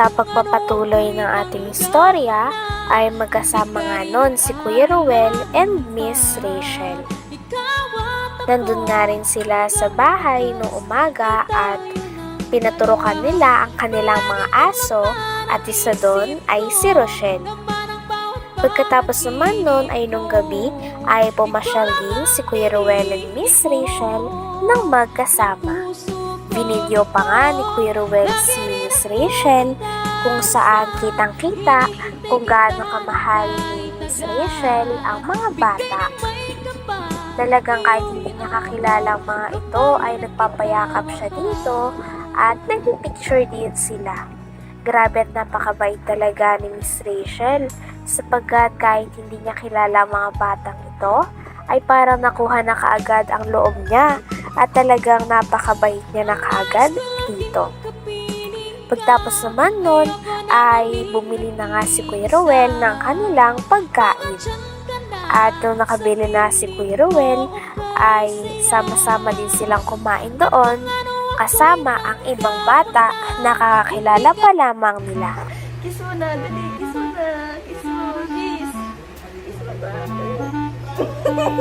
Sa pagpapatuloy ng ating istorya ay magkasama nga nun si Kuya Ruel and Miss Rachel. Nandun nga rin sila sa bahay noong umaga at pinaturukan nila ang kanilang mga aso at isa doon ay si Rochelle. Pagkatapos naman nun ay nung gabi ay pumasyal din si Kuya Ruel and Miss Rachel ng magkasama. Binidyo pa nga ni Kuya Ruel si Miss Rachel kung saan kitang-kita kung gaano kamahal ni Miss Rachel ang mga bata. Talagang kahit hindi niya kakilala ang mga ito ay nagpapayakap siya dito at nagpipicture din sila. Grabe at napakabait talaga ni Miss Rachel sapagkat kahit hindi niya kilala ang mga batang ito ay parang nakuha na kaagad ang loob niya at talagang napakabait niya na kaagad dito. Pagtapos naman nun ay bumili na nga si Kuya Rowel ng kanilang pagkain. At nung nakabili na si Kuya Ruel, ay sama-sama din silang kumain doon kasama ang ibang bata na kakakilala pa lamang nila. Kiss mo na, dali, kiss mo na Kiss mo, kiss Kiss mo ba?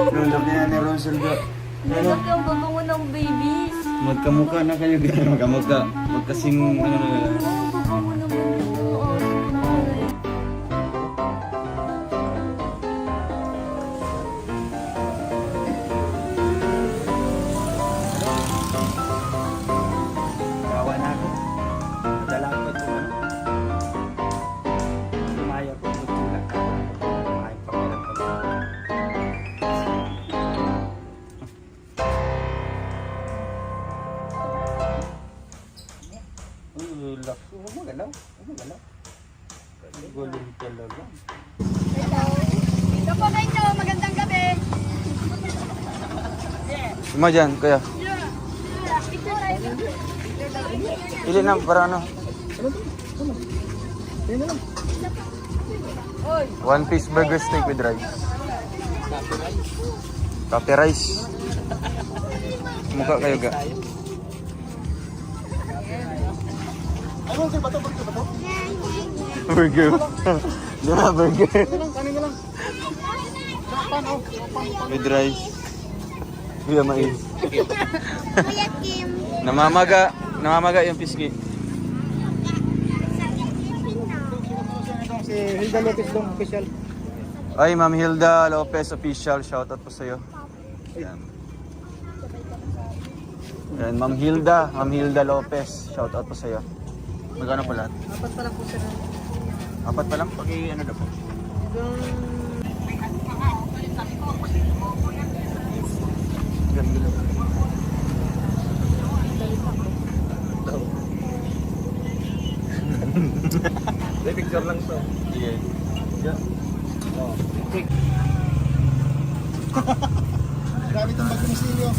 Lulog na ni Rosaldo. Nalog yung babango ng babies Magkamukha na kayo. Magkamukha. Magkasing ano na. Babango Mo galaw. Gulong talaga. Ito po na inyo, magandang gabi. Suma dyan, kuya. Pili na, para ano? One piece burger steak with rice. Kape rice. Mukha kayo ga. Burger. Di ba burger? With rice. Kuya mais. Kuya Kim. Namamaga. Namamaga yung pisngi. Si Hilda Lopez dong official. Ay, Ma'am Hilda Lopez official. Shoutout po sa'yo. Yan. Yan, Ma'am Hilda. Ma'am Hilda Lopez. Shoutout po sa'yo. Magkano po lahat? Apat pa lang po sila. Apat pa lang? Pag ano na po? Ganda lang. May picture lang to. Sige. Oh. Grabe itong bagong silyo.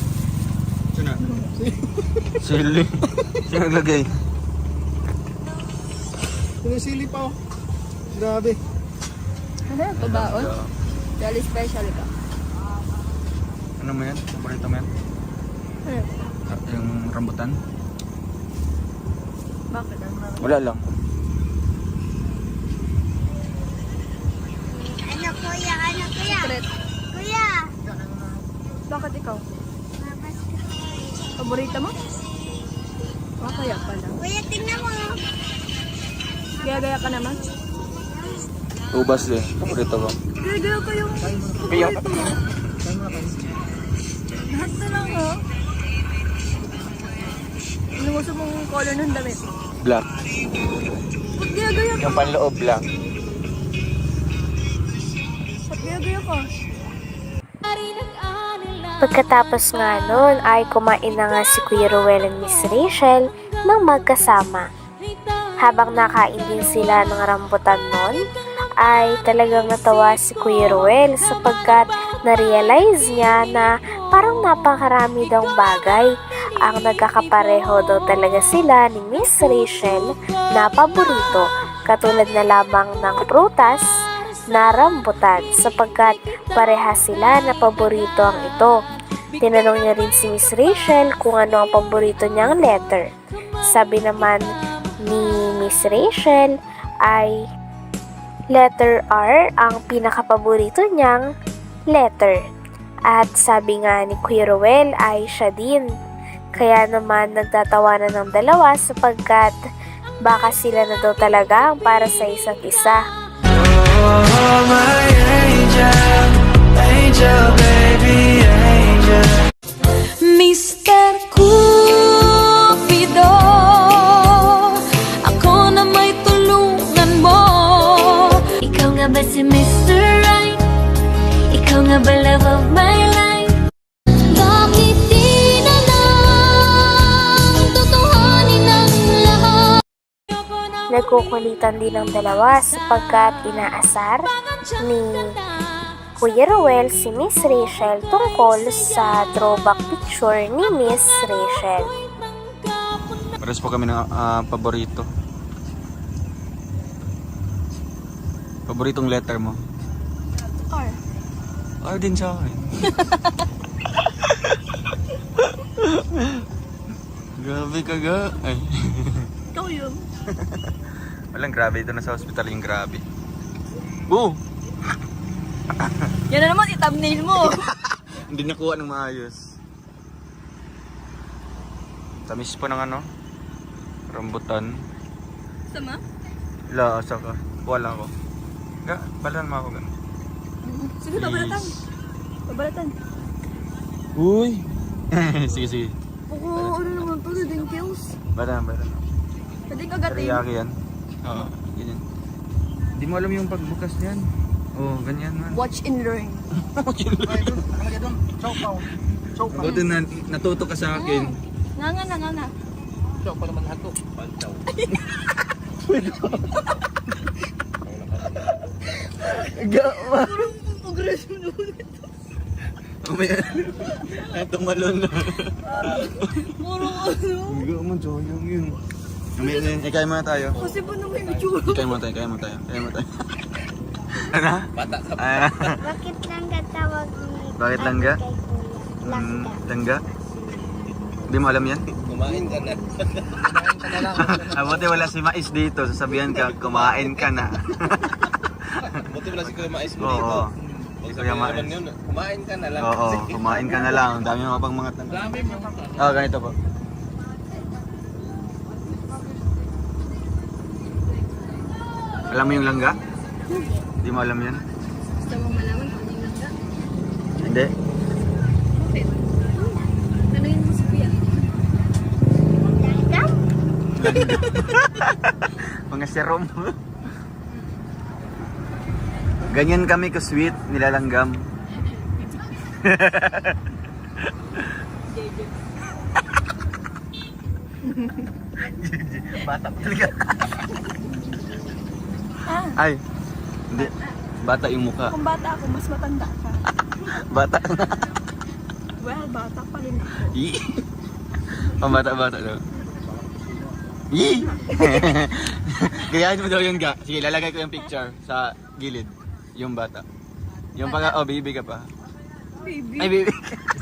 Sino? Sili. Sino naglagay? Yung sili pa oh. Grabe. Ano? Pabaon? Dali special ka. Ano mo yan? Paborito mo yan? Ano? Ah, Yung rambutan? Bakit? Wala lang. Ano kuya? Ano kuya? Secret. Kuya! Bakit ikaw? Paborito mo? Ah, kaya pala. Kuya, tingnan mo. Gaya-gaya ka naman. Ubas eh. Paborito ko. Gaya-gaya ko yung Kaya, lahat na lang, oh. Ano gusto mong color ng damit? black. Ba't gaya-gaya ka? Yung panloob lang. Gaya-gaya ka. Pagkatapos nga nun ay kumain na nga si Kuya Ruel and Miss Rachel ng magkasama. Habang nakain din sila ng rambutan nun, ay talagang natawa si Kuya Ruel sapagkat na-realize niya na parang napakarami daw bagay ang nagkakapareho daw talaga sila ni Miss Rachel na paborito katulad na lamang ng prutas na rambutan sapagkat pareha sila na paborito ang ito. Tinanong niya rin si Miss Rachel kung ano ang paborito niyang letter. Sabi naman ni Miss Rachel ay letter R ang pinakapaborito niyang letter. At sabi nga ni Kuya Ruel ay siya din. Kaya naman nagtatawanan ng dalawa sapagkat baka sila na daw talaga ang para sa isa't isa. Oh, my angel, angel, baby, angel. May tulungan mo Ikaw nga ba si Mr. Right? Ikaw nga ba love of my life? Bakit di na lang Tutuhanin ang lahat? Nagkukulitan din ang dalawa sapagkat inaasar ni Kuya Ruel si Miss Rachel tungkol sa throwback picture ni Miss Rachel. Pares po kami ng ah, paborito. Paboritong letter mo? R. R din sa akin. grabe ka ga. Ay. Ikaw yun. Walang grabe. Ito na sa hospital yung grabe. Boo! Yan na naman, i-thumbnail mo. Hindi nakuha ng maayos. Tamis po ng ano? Rambutan. Sama? La, asa ka? Wala ko. Ga, balan mo ako ganun. Sige, babalatan. Babalatan. Uy! sige, sige. Oo, ano naman to, din kills. Balan, balan. Pwede kagatin. Teriyaki yan. Oo, ganyan. Hindi mo alam yung pagbukas niyan. Oo, ganyan man. Watch and learn. Ay, doon. Nakalagay doon. Chow pao. Chow pao. Buti na natuto ka sa akin. Nga nga na, nga nga. Chow pa naman hato. Pantaw. Gawa! Progress mo naman. Umaya. Ay, tumalon na. Puro ano. Gawa mo, joyong yun. Umaya na yun. Ikay muna tayo. Kasi pa naman yung itsura. Ikay muna tayo, ikay muna tayo. Ikay muna tayo. ano? Bata ka Bakit lang tawag ni Bakit langga? Mm, langga? Hindi mo alam yan? Kumain ka na. Ah, buti wala si Mais dito. Sasabihan ka, kumain ka na. Buti wala si Kuya Mais mo Oo. dito. Pag Kuya sabihin Mais. naman yun, kumain ka na lang. Oo, kumain ka na lang. Ang dami mga pang mga tanong. Dami mo. Ah, ganito po. Alam mo yung langga? Hindi mo alam yan? Gusto mo malaman kung ano yung langga? Hindi? Bakit? Tanungin mo si Kuya. Mga serum. Ganyan kami ka-sweet, nilalanggam. Bata pa talaga. Ay, hindi. Bata yung mukha. Kung bata ako, mas matanda ka. Bata. Well, bata pa rin ako. Ang bata-bata daw. Yee! Gayahin mo daw yun, ga. Sige, lalagay ko yung picture sa gilid. Yung bata. Yung pang, oh, baby ka pa. Baby. Ay, baby.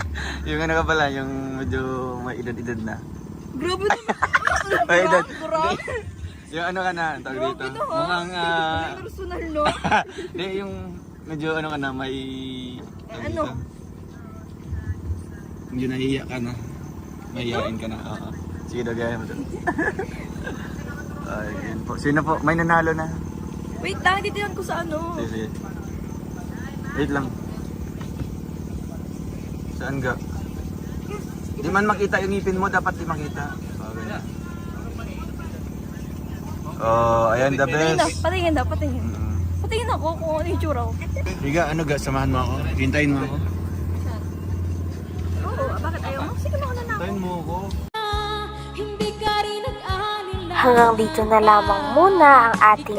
yung ano ka pala, yung medyo may edad-edad na. Grabe naman. May edad. Grabe. Yung ano ka na, tawag dito. Grabe to ha. Mukhang, ah, Personal no? Hindi, yung medyo ano ka na, may... tawag Ano? dito. Medyo nahihiya ka na. Mahihiyain ka na. Oo. Sige daw, gaya mo daw. Ay, yun po. Sino po? May nanalo na. Wait lang, titiyan ko sa ano. Sige, sige. Wait lang. Saan ka? Di man makita yung ngipin mo, dapat di makita. Oh, ganyan. Oh, ayan the Patingin daw, best. patingin daw, patingin. Mm. Patingin ako kung ano yung tsura ko. Higa, ano ga, samahan mo ako. Hintayin mo ako. Oo, bakit ayaw mo? Sige, mauna na. Hintayin mo ako. Hindi ka rin nag-alala Hanggang dito na lamang muna ang ating